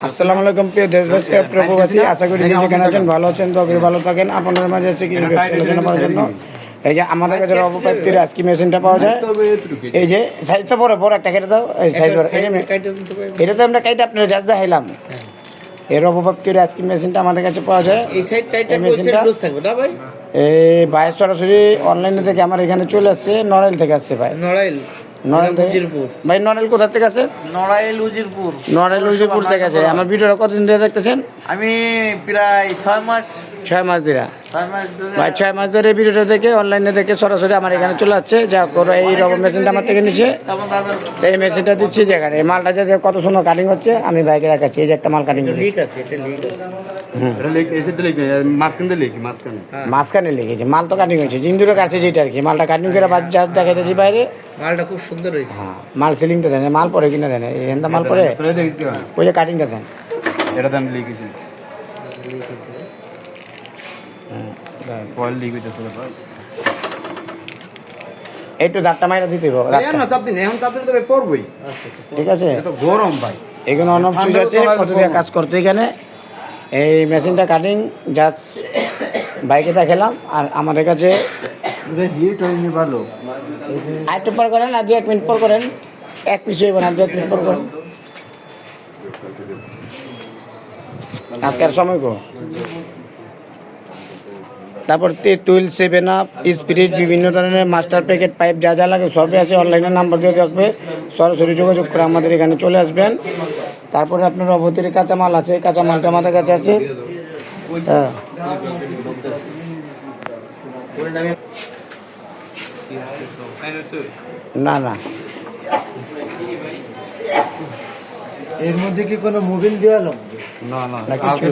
আসসালামু আলাইকুম প্রিয় দেশবাসী ও প্রবাসী। আশা করি যেখানে আছেন ভালো আছেন তবে ভালো থাকেন। আপনাদের মাঝে আছে কি আলোচনা জন্য। এই যে আমাদের কাছে অবপ্রাপ্তির আজকে মেশিনটা পাওয়া যায়। এই যে সাইজটা বড় বড় একটা কেটে দাও। এই সাইজ বড় এই এটা তো আমরা কাইটা আপনার জাজ দেখাইলাম। এর অবপ্রাপ্তির আজকে মেশিনটা আমাদের কাছে পাওয়া যায়। এই সাইডটা এটা মেশিনটা- থাকবে না ভাই? এই বাইরে সরাসরি অনলাইনে থেকে আমার এখানে চলে আসছে নড়াইল থেকে আসছে ভাই। নড়াইল? ভাই নড়াইল কোথা থেকে আছে? নড়াইল উজিরপুর। নড়াইল উজিরপুর থেকে আছে। আমার ভিডিওটা কতদিন ধরে দেখতেছেন? আমি প্রায় ছয় মাস। ছয় মাস ধরে। ছয় মাস ধরে ভাই ছয় মাস ধরে ভিডিওটা দেখে অনলাইনে দেখে সরাসরি আমার এখানে চলে আসছে। যা করো এই রকম মেশিনটা আমার থেকে নিচ্ছে এই মেশিনটা দিচ্ছি যেখানে এই মালটা যে কত সুন্দর কাটিং হচ্ছে। আমি বাইকে রাখাচ্ছি এই যে একটা মাল কাটিং লিক আছে এটা লিক মাঝখান লেগেছে মাল তো কাটিং হয়েছে। জিন্দুরে কাটছে যেটা আর কি। মালটা কাটিং করে বাদ জাস্ট দেখাইতেছি বাইরে। মালটা খুব সুন্দর হয়েছে। হ্যাঁ মাল সিলিংটা দেন মাল পরে কিনা দেন এই মাল পরে ওই যে কাটিংটা দেন। এটা লিখেছি। হইতেছে একটু দাঁতটা মাইরা দিতে হবে দাঁতটা। না চাপ দিন এখন চাপ দিলে তো পড়বই ঠিক আছে। গরম ভাই। এখানে সুইচ আছে কত কাজ করতে এখানে। এই মেশিনটা কাটিং জাস্ট বাইকে দেখালাম আর আমাদের কাছে হিট হয়নি ভালো। আর একটু পর করেন আর দু এক মিনিট পর করেন। এক পিস হইব না দু এক মিনিট পর করেন। আজকের সময় গো তারপর তেঁতুল সেভেন আপ স্পিরিট বিভিন্ন ধরনের মাস্টার প্যাকেট পাইপ যা যা লাগে সবই আছে। অনলাইনে নাম্বার দিয়ে রাখবে সরাসরি যোগাযোগ করে আমাদের এখানে চলে আসবেন। তারপরে আপনার অবতির কাঁচামাল আছে। কাঁচামালটা আমাদের কাছে আছে। হ্যাঁ। না না। এর মধ্যে কি কোনো মোবিল দেওয়া লাগবে? না না লাগবে।